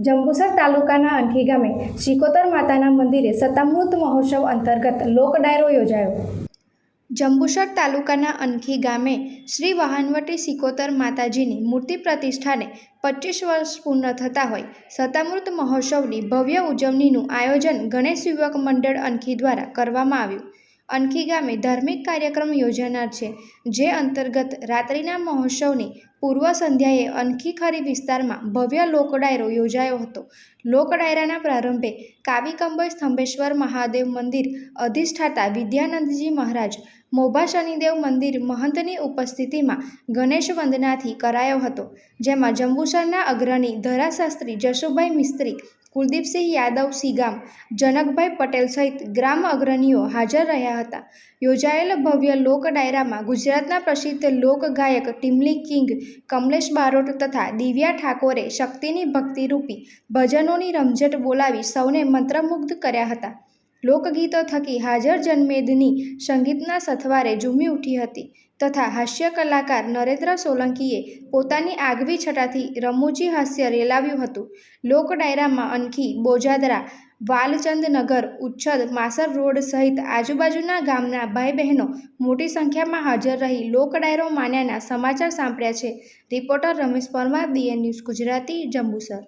જંબુસર તાલુકાના અંઠી ગામે શિકોતર માતાના મંદિરે સતામૃત મહોત્સવ અંતર્ગત લોક ડાયરો યોજાયો. જંબુસર તાલુકાના અનખી ગામે શ્રી વહાનવટી સિકોતર માતાજીની મૂર્તિ પ્રતિષ્ઠાને પચીસ વર્ષ પૂર્ણ થતા હોય સતામૃત મહોત્સવની ભવ્ય ઉજવણીનું આયોજન ગણેશ યુવક મંડળ અનખી દ્વારા કરવામાં આવ્યું. અનખી ગામે ધાર્મિક કાર્યક્રમ યોજાનાર છે, જે અંતર્ગત રાત્રિના મહોત્સવની પૂર્વ સંધ્યાએ અનખી ખરી વિસ્તારમાં ભવ્ય લોકડાયરો યોજાયો હતો. લોકડાયરાના પ્રારંભે કાવિકંબઈ સ્તંભેશ્વર મહાદેવ મંદિર અધિષ્ઠાતા વિદ્યાનંદજી મહારાજ મોભા શનિદેવ મંદિર મહંતની ઉપસ્થિતિમાં ગણેશ વંદનાથી કરાયો હતો, જેમાં જંબુસરના અગ્રણી ધરાશાસ્ત્રી જશુભાઈ મિસ્ત્રી કુલદીપસિંહ યાદવ સીગામ, જનકભાઈ પટેલ સહિત ગ્રામ અગ્રણીઓ હાજર રહ્યા હતા. યોજાયેલ ભવ્ય લોક ડાયરામાં ગુજરાતના પ્રસિદ્ધ લોકગાયક ટીમલી કિંગ, કમલેશ બારોટ તથા દિવ્યા ઠાકોરે શક્તિની ભક્તિરૂપી ભજનોની રમઝટ બોલાવી સૌને મંત્રમુગ્ધ કર્યા હતા. લોકગીતો થકી હાજર જનમેદની સંગીતના સથવારે ઝૂમી ઉઠી હતી તથા હાસ્ય કલાકાર નરેન્દ્ર સોલંકીએ પોતાની આગવી છટાથી રમૂજી હાસ્ય રેલાવ્યું હતું. લોક ડાયરામાં અનખી બોજાદરા, વાલચંદનગર, ઉચ્છદ, માસર રોડ સહિત આજુબાજુના ગામના ભાઈ બહેનો મોટી સંખ્યામાં હાજર રહી લોક ડાયરો માન્યાના સમાચાર સાંભળ્યા છે. Reporter Ramesh Parmar BN News Gujarati, Jambusar.